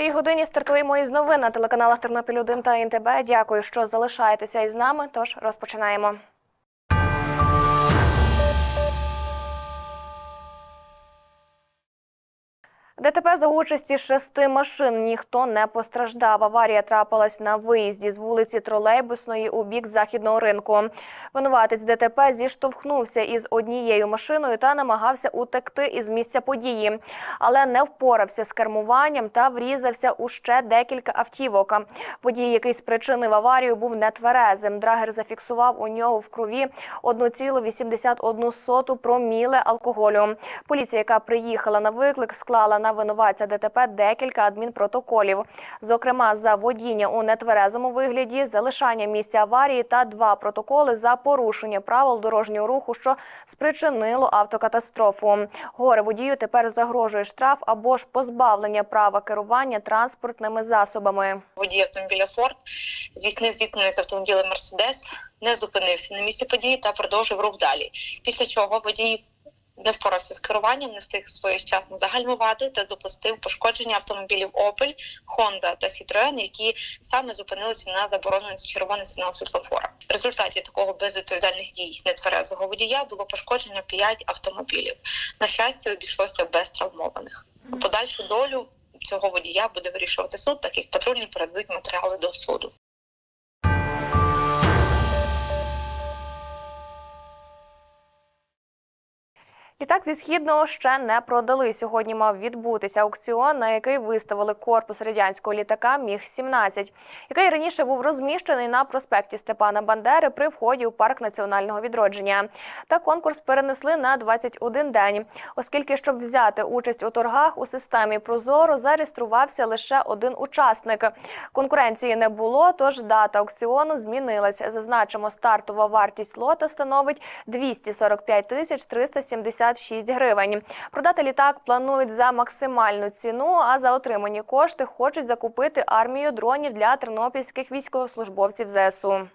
Цій годині стартуємо із новин на телеканалах Тернопіль 1 та НТБ. Дякую, що залишаєтеся із нами. Тож розпочинаємо. ДТП за участі шести машин ніхто не постраждав. Аварія трапилась на виїзді з вулиці Тролейбусної у бік західного ринку. Винуватець ДТП зіштовхнувся із однією машиною та намагався утекти із місця події, але не впорався з кермуванням та врізався у ще декілька автівок. Водій, який спричинив аварію, був нетверезим. Драгер зафіксував у нього в крові 1,81 проміле алкоголю. Поліція, яка приїхала на виклик, склала на винуватця ДТП декілька адмінпротоколів. Зокрема, за водіння у нетверезому вигляді, залишання місця аварії та два протоколи за порушення правил дорожнього руху, що спричинило автокатастрофу. Горе водію тепер загрожує штраф або ж позбавлення права керування транспортними засобами. водій автомобіля Форд здійснив зіткнення з автомобілем Мерседес, не зупинився на місці події та продовжив рух далі. Після чого водій не впорався з керуванням, не встиг своєчасно загальмувати та допустив пошкодження автомобілів Opel, Honda та Citroen, які саме зупинилися на заборонений червоний сигнал світлофора. В результаті такого безвідповідальних дій нетверезого водія було пошкоджено 5 автомобілів. На щастя, обійшлося без травмованих. Подальшу долю цього водія буде вирішувати суд, так як патрульні передадуть матеріали до суду. Літак зі східного ще не продали. Сьогодні мав відбутися аукціон, на який виставили корпус радянського літака Міг 17 який раніше був розміщений на проспекті Степана Бандери при вході у парк національного відродження. Та конкурс перенесли на 21 день, оскільки щоб взяти участь у торгах у системі Прозоро зареєструвався лише один учасник. Конкуренції не було, тож дата аукціону змінилась. Зазначимо, стартова вартість лота становить 245 тисяч 376 гривень. Продати літак планують за максимальну ціну, а за отримані кошти хочуть закупити армію дронів для тернопільських військовослужбовців ЗСУ.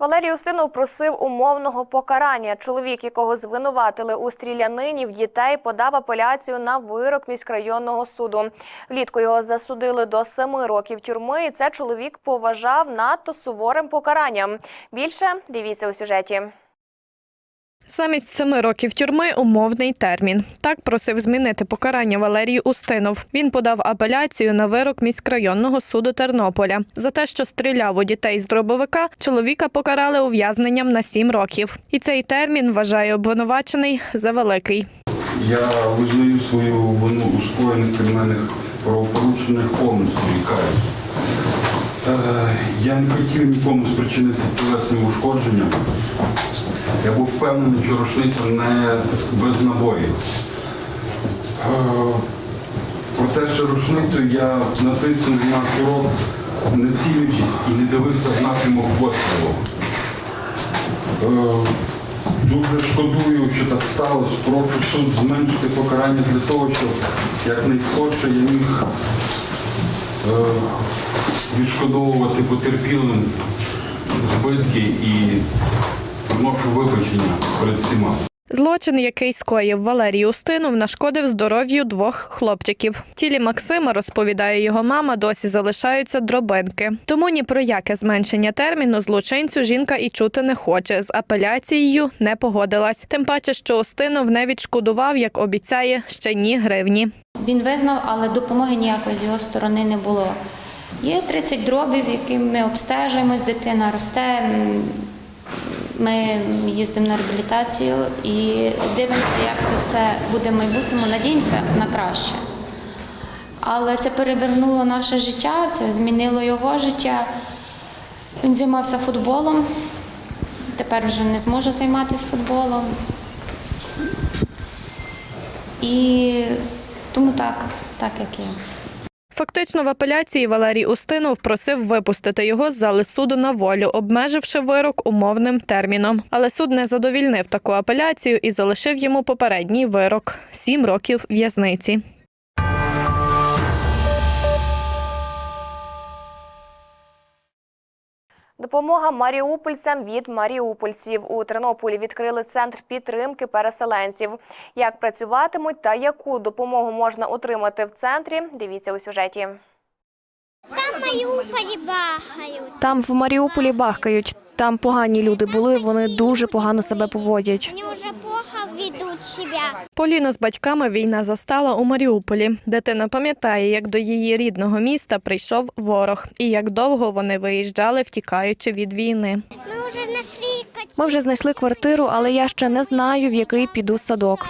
Валерій Устинов просив умовного покарання. Чоловік, якого звинуватили у стрілянині в дітей, подав апеляцію на вирок міськрайонного суду. Влітку його засудили до семи років тюрми. і Це чоловік поважав надто суворим покаранням. Більше дивіться у сюжеті. Замість семи років тюрми умовний термін. Так просив змінити покарання Валерій Устинов. Він подав апеляцію на вирок міськрайонного суду Тернополя. За те, що стріляв у дітей з дробовика, чоловіка покарали ув'язненням на сім років. І цей термін вважає обвинувачений за великий. Я визнаю свою вину у скоєних кримінальних правопорушеннях повністю і каюсь. Е, Я не хотів нікому спричинити тілесне ушкодження. Я був впевнений, що рушниця не без набоїв. Е, Проте, що рушницю я натиснув на курок, не цілячись і не дивився в пострілу. Е, Дуже шкодую, що так сталося. Прошу суд зменшити покарання для того, щоб якнайскорше я міг відшкодовувати потерпілим збитки і вношу вибачення перед всіма. Злочин, який скоїв Валерій Устинов, нашкодив здоров'ю двох хлопчиків. Тілі Максима, розповідає його мама, досі залишаються дробинки. Тому ні про яке зменшення терміну злочинцю жінка і чути не хоче. З апеляцією не погодилась. Тим паче, що Устинов не відшкодував, як обіцяє, ще ні гривні. Він визнав, але допомоги ніякої з його сторони не було. Є 30 дробів, які ми обстежуємось, дитина росте. Ми їздимо на реабілітацію і дивимося, як це все буде в майбутньому. Надіємося на краще. Але це перевернуло наше життя, це змінило його життя. Він займався футболом, тепер вже не зможе займатися футболом. І тому так, так як є. Фактично в апеляції Валерій Устинов просив випустити його з зали суду на волю, обмеживши вирок умовним терміном. Але суд не задовільнив таку апеляцію і залишив йому попередній вирок сім років в'язниці. Допомога маріупольцям від маріупольців. У Тернополі відкрили центр підтримки переселенців. Як працюватимуть та яку допомогу можна отримати в центрі, дивіться у сюжеті. Там Маріуполі бахають. Там в Маріуполі бахкають. Там погані люди були, вони дуже погано себе поводять. Вони вже плохо ведуть себе. Поліну з батьками війна застала у Маріуполі. Дитина пам'ятає, як до її рідного міста прийшов ворог, і як довго вони виїжджали, втікаючи від війни. Ми вже знайшли котів. Ми вже знайшли квартиру, але я ще не знаю, в який піду садок.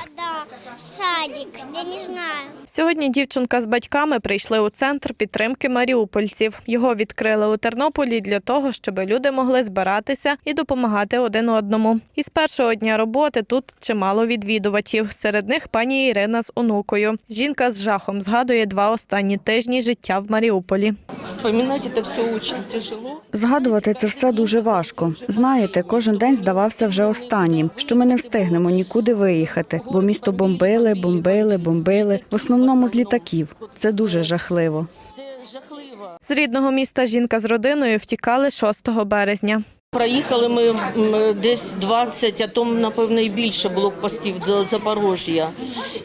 Садик, я не знаю. Сьогодні дівчинка з батьками прийшли у центр підтримки маріупольців. Його відкрили у Тернополі для того, щоб люди могли збиратися і допомагати один одному. І з першого дня роботи тут чимало відвідувачів. Серед них пані Ірина з онукою. Жінка з жахом згадує два останні тижні життя в Маріуполі. Это все очень тяжело. Згадувати це все дуже важко. Знаєте, кожен день здавався вже останнім, що ми не встигнемо нікуди виїхати, бо місто бомбили, бомбили, бомбили. В основному з літаків. Це дуже жахливо. Це жахливо. З рідного міста жінка з родиною втікали 6 березня. Проїхали ми десь 20, а то, напевно, і більше блокпостів до Запорожжя.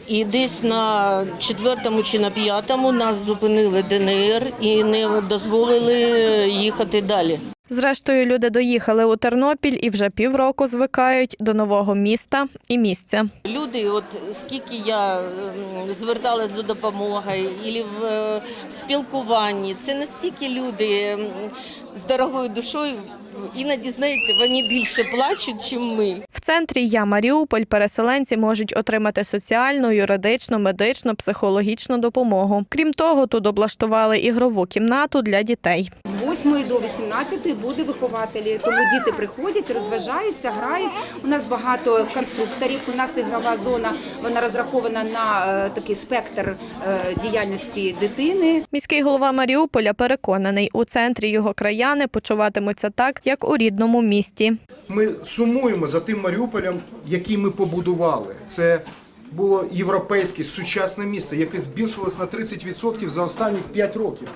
І десь на четвертому чи на п'ятому нас зупинили ДНР і не дозволили їхати далі. Зрештою, люди доїхали у Тернопіль і вже півроку звикають до нового міста і місця. Люди, от скільки я зверталась до допомоги, і в е, спілкуванні, це настільки люди з дорогою душою. Іноді, знаєте, вони більше плачуть, ніж ми. В центрі Я Маріуполь переселенці можуть отримати соціальну, юридичну, медичну, психологічну допомогу. Крім того, тут облаштували ігрову кімнату для дітей. З 8 до 18 буде вихователі, тому діти приходять, розважаються, грають. У нас багато конструкторів. У нас ігрова зона вона розрахована на е, такий спектр е, діяльності дитини. Міський голова Маріуполя переконаний, у центрі його краяни почуватимуться так, як у рідному місті. Ми сумуємо за тим Маріуполем, який ми побудували. Це було європейське сучасне місто, яке збільшилось на 30% за останні 5 років.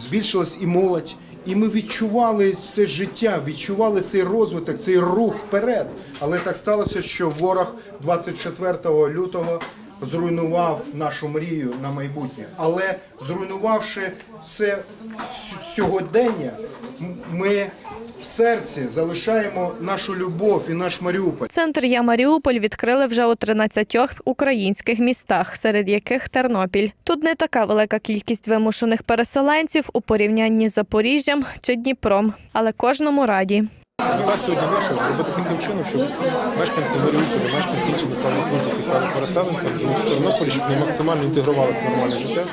Збільшилась і молодь, і ми відчували це життя, відчували цей розвиток, цей рух вперед. Але так сталося, що ворог 24 лютого зруйнував нашу мрію на майбутнє. Але зруйнувавши це сьогодення, ми в серці залишаємо нашу любов і наш Маріуполь. Центр Я Маріуполь відкрили вже у 13 українських містах, серед яких Тернопіль. Тут не така велика кількість вимушених переселенців у порівнянні з Запоріжжям чи Дніпром, але кожному раді. Нас сьогодні вирішили зробити таким чином, щоб мешканці Маріуполя, мешканці інших населених пунктів, які стали переселенцями, живуть в Тернополі, щоб вони максимально інтегрувалися в нормальне життя,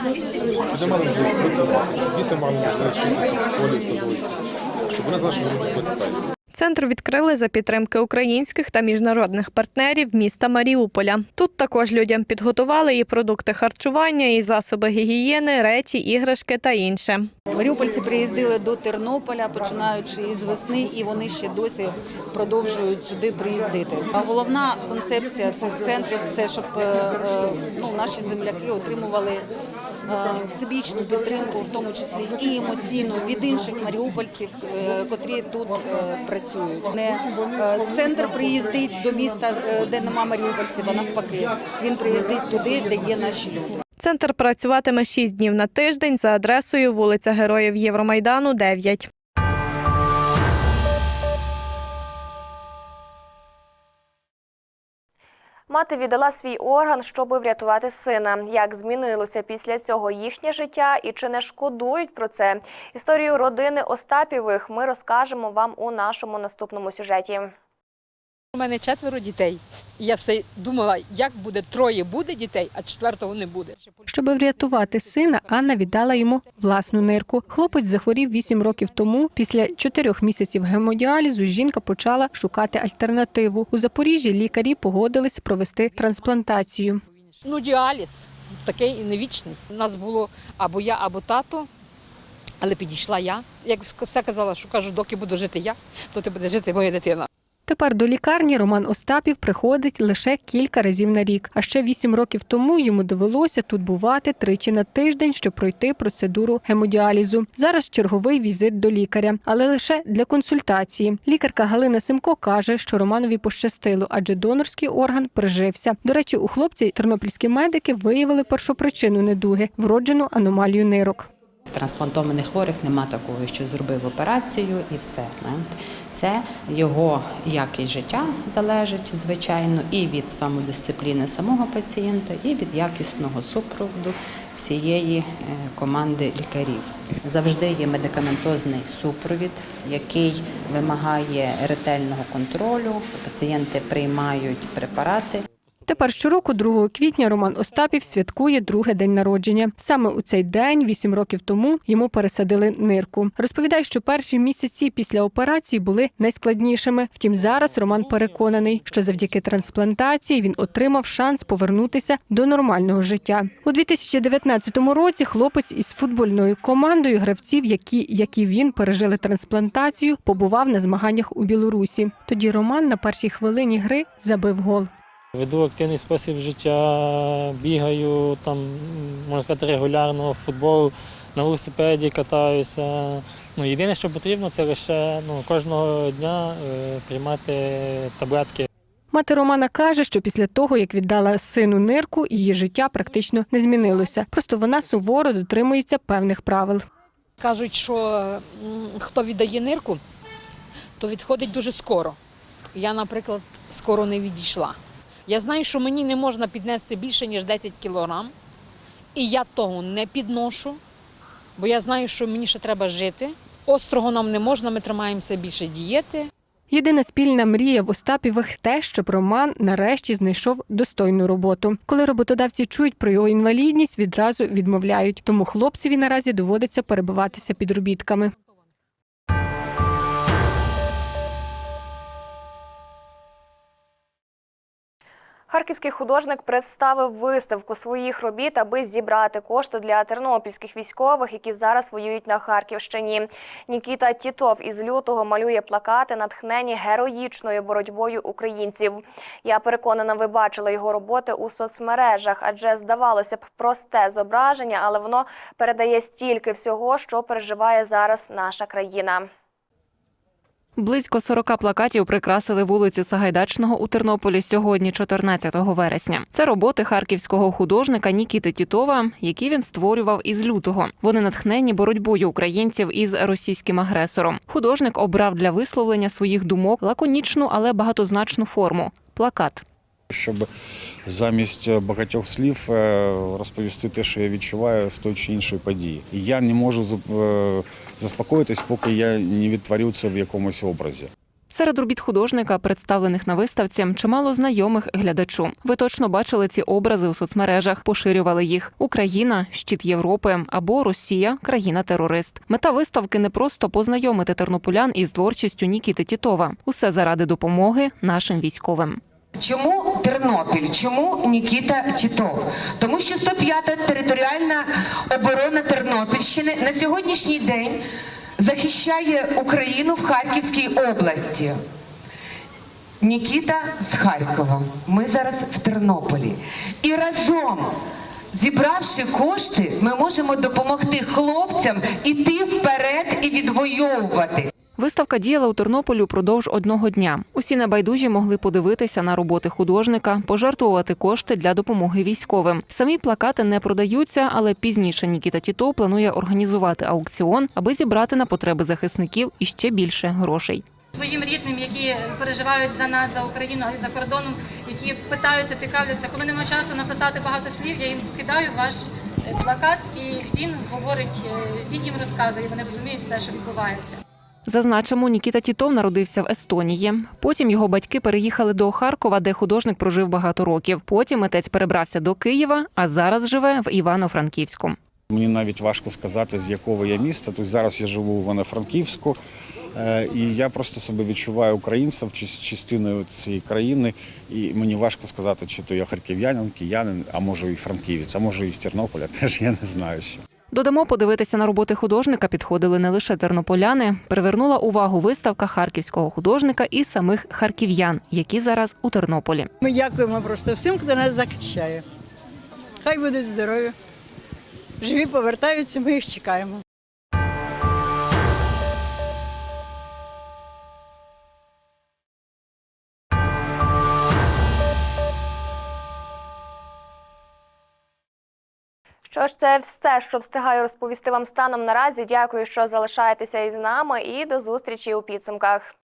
щоб вони мали можливість працювати, щоб діти мали можливість вчитися в школі, в садочку, щоб вони знали, що вони в безпеці. Центр відкрили за підтримки українських та міжнародних партнерів міста Маріуполя. Тут також людям підготували і продукти харчування, і засоби гігієни, речі, іграшки та інше. Маріупольці приїздили до Тернополя, починаючи із весни, і вони ще досі продовжують сюди приїздити. А головна концепція цих центрів це щоб е, е, ну, наші земляки отримували. Е, Всебічну підтримку, в тому числі і емоційну від інших маріупольців, е, котрі тут е, працюють. Не центр приїздить до міста, де нема маріупольців, а навпаки, він приїздить туди, де є наші люди. Центр працюватиме 6 днів на тиждень за адресою вулиця Героїв Євромайдану, 9. Мати віддала свій орган, щоб врятувати сина. Як змінилося після цього їхнє життя і чи не шкодують про це? Історію родини Остапівих ми розкажемо вам у нашому наступному сюжеті. У мене четверо дітей. І я все думала, як буде троє буде дітей, а четвертого не буде. Щоб врятувати сина, Анна віддала йому власну нирку. Хлопець захворів 8 років тому. Після чотирьох місяців гемодіалізу жінка почала шукати альтернативу. У Запоріжжі лікарі погодились провести трансплантацію. Ну, діаліз такий і невічний. У нас було або я, або тато, але підійшла я. Як все казала, що кажу, доки буду жити я, то ти буде жити моя дитина. Тепер до лікарні Роман Остапів приходить лише кілька разів на рік. А ще вісім років тому йому довелося тут бувати тричі на тиждень, щоб пройти процедуру гемодіалізу. Зараз черговий візит до лікаря, але лише для консультації. Лікарка Галина Симко каже, що Романові пощастило, адже донорський орган прижився. До речі, у хлопці тернопільські медики виявили першопричину недуги вроджену аномалію нирок. Трансплантованих хворих нема такого, що зробив операцію і все. Це його якість життя залежить, звичайно, і від самодисципліни самого пацієнта, і від якісного супроводу всієї е, команди лікарів. Завжди є медикаментозний супровід, який вимагає ретельного контролю. Пацієнти приймають препарати. Тепер щороку, 2 квітня, Роман Остапів святкує другий день народження. Саме у цей день, вісім років тому, йому пересадили нирку. Розповідає, що перші місяці після операції були найскладнішими. Втім, зараз Роман переконаний, що завдяки трансплантації він отримав шанс повернутися до нормального життя. У 2019 році хлопець із футбольною командою гравців, які, як і він, пережили трансплантацію, побував на змаганнях у Білорусі. Тоді Роман на першій хвилині гри забив гол. Веду активний спосіб життя, бігаю там, можна сказати, регулярно, футбол, на велосипеді катаюся. Ну, єдине, що потрібно, це лише ну, кожного дня е, приймати таблетки. Мати Романа каже, що після того, як віддала сину нирку, її життя практично не змінилося. Просто вона суворо дотримується певних правил. Кажуть, що хто віддає нирку, то відходить дуже скоро. Я, наприклад, скоро не відійшла. Я знаю, що мені не можна піднести більше, ніж 10 кілограм, і я того не підношу, бо я знаю, що мені ще треба жити. Острого нам не можна, ми тримаємося більше дієти. Єдина спільна мрія в Остапівих те, щоб Роман нарешті знайшов достойну роботу. Коли роботодавці чують про його інвалідність, відразу відмовляють. Тому хлопцеві наразі доводиться перебиватися підробітками. Харківський художник представив виставку своїх робіт, аби зібрати кошти для тернопільських військових, які зараз воюють на Харківщині. Нікіта Тітов із лютого малює плакати, натхнені героїчною боротьбою українців. Я переконана, ви бачили його роботи у соцмережах, адже здавалося б просте зображення, але воно передає стільки всього, що переживає зараз наша країна. Близько 40 плакатів прикрасили вулицю Сагайдачного у Тернополі сьогодні, 14 вересня. Це роботи харківського художника Нікіти Тітова, які він створював із лютого. Вони натхнені боротьбою українців із російським агресором. Художник обрав для висловлення своїх думок лаконічну, але багатозначну форму плакат. Щоб замість багатьох слів е, розповісти те, що я відчуваю з тої чи іншої події. І я не можу е, заспокоїтись, поки я не відтворю це в якомусь образі. Серед робіт художника, представлених на виставці, чимало знайомих глядачу. Ви точно бачили ці образи у соцмережах, поширювали їх. Україна щит Європи або Росія країна-терорист. Мета виставки не просто познайомити тернополян із творчістю Нікіти Тітова. Усе заради допомоги нашим військовим. Чому Тернопіль? Чому Нікіта Тітов? Тому що 105-та територіальна оборона Тернопільщини на сьогоднішній день захищає Україну в Харківській області. Нікіта з Харкова. Ми зараз в Тернополі. І разом, зібравши кошти, ми можемо допомогти хлопцям іти вперед і відвоювати. Виставка діяла у Тернополі упродовж одного дня. Усі небайдужі могли подивитися на роботи художника, пожертвувати кошти для допомоги військовим. Самі плакати не продаються, але пізніше Нікіта Тіто планує організувати аукціон, аби зібрати на потреби захисників іще більше грошей. своїм рідним, які переживають за нас, за Україну за кордоном, які питаються, цікавляться. Коли немає часу написати багато слів, я їм кидаю ваш е, плакат, і він говорить, е, він їм розказує, вони розуміють все, що відбувається. Зазначимо, Нікіта Тітов народився в Естонії. Потім його батьки переїхали до Харкова, де художник прожив багато років. Потім митець перебрався до Києва, а зараз живе в Івано-Франківську. Мені навіть важко сказати, з якого я міста. Тобто зараз я живу в Івано-Франківську, е, і я просто себе відчуваю українцем, чи- частиною цієї країни. І мені важко сказати, чи то я харків'янин, киянин, а може і франківець, а може і з Тернополя, теж я не знаю ще. Додамо, подивитися на роботи художника підходили не лише тернополяни. Привернула увагу виставка харківського художника і самих харків'ян, які зараз у Тернополі. Ми дякуємо просто всім, хто нас захищає. Хай будуть здорові. Живі повертаються, ми їх чекаємо. Що ж, це все, що встигаю розповісти вам станом наразі. Дякую, що залишаєтеся із нами, і до зустрічі у підсумках.